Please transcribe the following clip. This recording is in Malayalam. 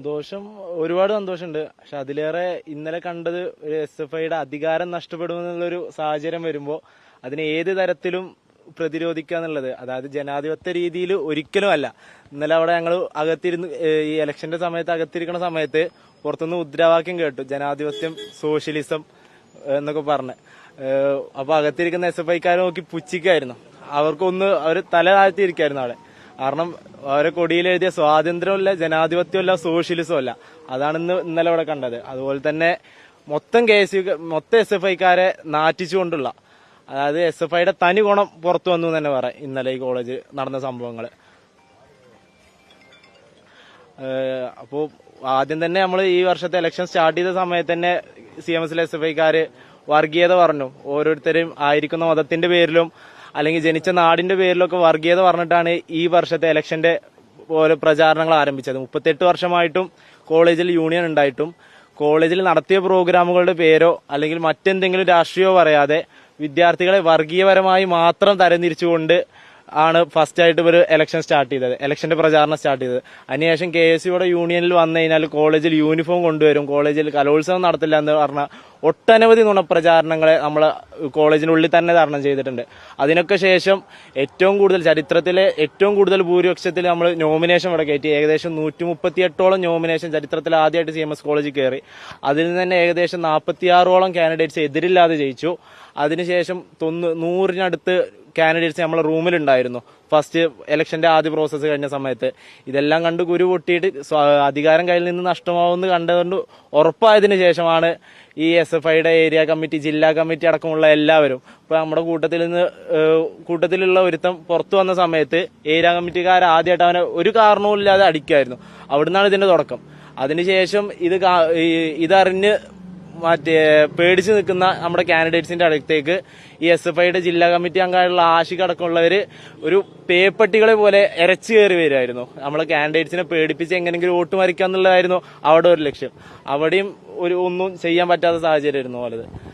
സന്തോഷം ഒരുപാട് സന്തോഷമുണ്ട്. പക്ഷെ അതിലേറെ ഇന്നലെ കണ്ടത് ഒരു എസ് എഫ് ഐയുടെ അധികാരം നഷ്ടപ്പെടുമെന്നുള്ളൊരു സാഹചര്യം വരുമ്പോൾ അതിനെ ഏത് തരത്തിലും പ്രതിരോധിക്കുക എന്നുള്ളത് അതായത് ജനാധിപത്യ രീതിയിൽ ഒരിക്കലും അല്ല. ഇന്നലെ അവിടെ ഞങ്ങൾ അകത്തിരുന്ന് ഈ ഇലക്ഷന്റെ സമയത്ത് അകത്തിരിക്കുന്ന സമയത്ത് പുറത്തുനിന്ന് മുദ്രാവാക്യം കേട്ടു ജനാധിപത്യം സോഷ്യലിസം എന്നൊക്കെ പറഞ്ഞ്. അപ്പൊ അകത്തിരിക്കുന്ന എസ് എഫ് ഐക്കാരെ നോക്കി പുച്ഛിക്കായിരുന്നു. അവർക്കൊന്ന് അവർ തല താഴ്ത്തിയിരിക്കായിരുന്നു അവിടെ. കാരണം അവരെ കൊടിയിൽ എഴുതിയ സ്വാതന്ത്ര്യമല്ല ജനാധിപത്യമല്ല സോഷ്യലിസം അല്ല അതാണ് ഇന്ന് ഇന്നലെ ഇവിടെ കണ്ടത്. അതുപോലെ തന്നെ മൊത്തം കെ എസ് മൊത്തം എസ് എഫ് ഐക്കാരെ നാറ്റിച്ചുകൊണ്ടുള്ള അതായത് എസ് എഫ് ഐയുടെ തനി ഗുണം പുറത്തു വന്നു തന്നെ പറയാം ഇന്നലെ ഈ കോളേജ് നടന്ന സംഭവങ്ങൾ അപ്പോൾ ആദ്യം തന്നെ നമ്മൾ ഈ വർഷത്തെ ഇലക്ഷൻ സ്റ്റാർട്ട് ചെയ്ത സമയത്ത് തന്നെ C M S S F ഐക്കാർ വർഗീയത പറഞ്ഞു. ഓരോരുത്തരും ആയിരിക്കുന്ന മതത്തിന്റെ പേരിലും അല്ലെങ്കിൽ ജനിച്ച നാടിന്റെ പേരിലൊക്കെ വർഗീയത പറഞ്ഞിട്ടാണ് ഈ വർഷത്തെ ഇലക്ഷന്റെ ഓരോ പ്രചാരണങ്ങൾ ആരംഭിച്ചത്. മുപ്പത്തെട്ട് വർഷമായിട്ടും കോളേജിൽ യൂണിയൻ ഉണ്ടായിട്ടും കോളേജിൽ നടത്തിയ പ്രോഗ്രാമുകളുടെ പേരോ അല്ലെങ്കിൽ മറ്റെന്തെങ്കിലും രാഷ്ട്രീയമോ പറയാതെ വിദ്യാർത്ഥികളെ വർഗീയപരമായി മാത്രം തരംതിരിച്ചുകൊണ്ട് ആണ് ഫസ്റ്റ് ആയിട്ട് ഒരു ഇലക്ഷൻ സ്റ്റാർട്ട് ചെയ്തത്. ഇലക്ഷന്റെ പ്രചാരണം സ്റ്റാർട്ട് ചെയ്തത്. അതിനുശേഷം കെ എസ് യുടെ യൂണിയനിൽ വന്നു കഴിഞ്ഞാൽ കോളേജിൽ യൂണിഫോം കൊണ്ടുവരും. കോളേജിൽ കലോത്സവം നടത്തില്ല എന്ന് പറഞ്ഞ ഒട്ടനവധി നുണപ്രചാരണങ്ങളെ നമ്മൾ കോളേജിനുള്ളിൽ തന്നെ തരണം ചെയ്തിട്ടുണ്ട്. അതിനൊക്കെ ശേഷം ഏറ്റവും കൂടുതൽ ചരിത്രത്തിലെ ഏറ്റവും കൂടുതൽ ഭൂരിപക്ഷത്തിൽ നമ്മൾ നോമിനേഷൻ ഇവിടെ കയറ്റി. ഏകദേശം നൂറ്റി മുപ്പത്തിയെട്ടോളം നോമിനേഷൻ ചരിത്രത്തിൽ ആദ്യമായിട്ട് സി എം എസ് കോളേജിൽ കയറി. അതിൽ നിന്ന് തന്നെ ഏകദേശം നാൽപ്പത്തിയാറോളം കാൻഡിഡേറ്റ്സ് എതിരില്ലാതെ ജയിച്ചു. അതിനുശേഷം തൊണ്ണൂ നൂറിനടുത്ത് കാൻഡിഡേറ്റ്സ് നമ്മളെ റൂമിലുണ്ടായിരുന്നു. ഫസ്റ്റ് ഇലക്ഷന്റെ ആദ്യ പ്രോസസ്സ് കഴിഞ്ഞ സമയത്ത്. ഇതെല്ലാം കണ്ട് കുരു പൊട്ടിയിട്ട് അധികാരം കയ്യിൽ നിന്ന് നഷ്ടമാവുമെന്ന് കണ്ടുകൊണ്ട് ഉറപ്പായതിനു ശേഷമാണ് ഈ എസ് എഫ് ഐയുടെ ഏരിയ കമ്മിറ്റി ജില്ലാ കമ്മിറ്റി അടക്കമുള്ള എല്ലാവരും. ഇപ്പൊ നമ്മുടെ കൂട്ടത്തിൽ നിന്ന് കൂട്ടത്തിലുള്ള ഒരുത്തം പുറത്തു വന്ന സമയത്ത് ഏരിയ കമ്മിറ്റിക്കാർ ആദ്യമായിട്ട് അവനെ ഒരു കാരണവും ഇല്ലാതെ അടിക്കായിരുന്നു അവിടുന്നാണ് ഇതിന്റെ തുടക്കം. അതിനുശേഷം ഇത് ഇതറിഞ്ഞ് മറ്റേ പേടിച്ചു നിൽക്കുന്ന നമ്മുടെ കാൻഡിഡേറ്റ്സിന്റെ അടുത്തേക്ക് ഈ എസ് എഫ് ഐയുടെ ജില്ലാ കമ്മിറ്റി അംഗമായിട്ടുള്ള ആഷിഖ് അടക്കമുള്ളവർ ഒരു പേപ്പട്ടികളെ പോലെ ഇരച്ചു കയറി വരുമായിരുന്നു നമ്മളെ കാൻഡിഡേറ്റ്സിനെ പേടിപ്പിച്ച് എങ്ങനെയെങ്കിലും വോട്ട് മറിക്കുക എന്നുള്ളതായിരുന്നു അവിടെ ഒരു ലക്ഷ്യം. അവിടെയും ഒരു ഒന്നും ചെയ്യാൻ പറ്റാത്ത സാഹചര്യമായിരുന്നു പോലത്.